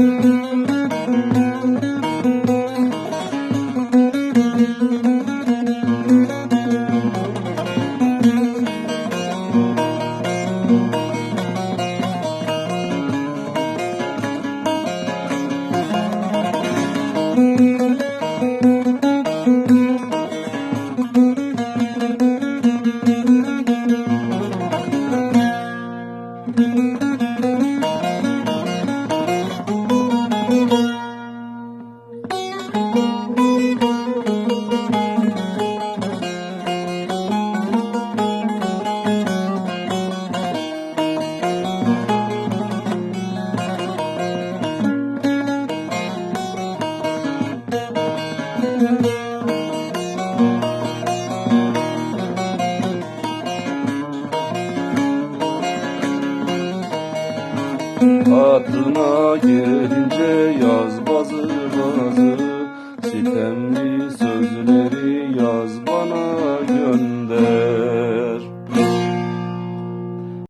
Müzik Hatına gelince yaz bazı bazı Sitemli sözleri yaz bana gönder.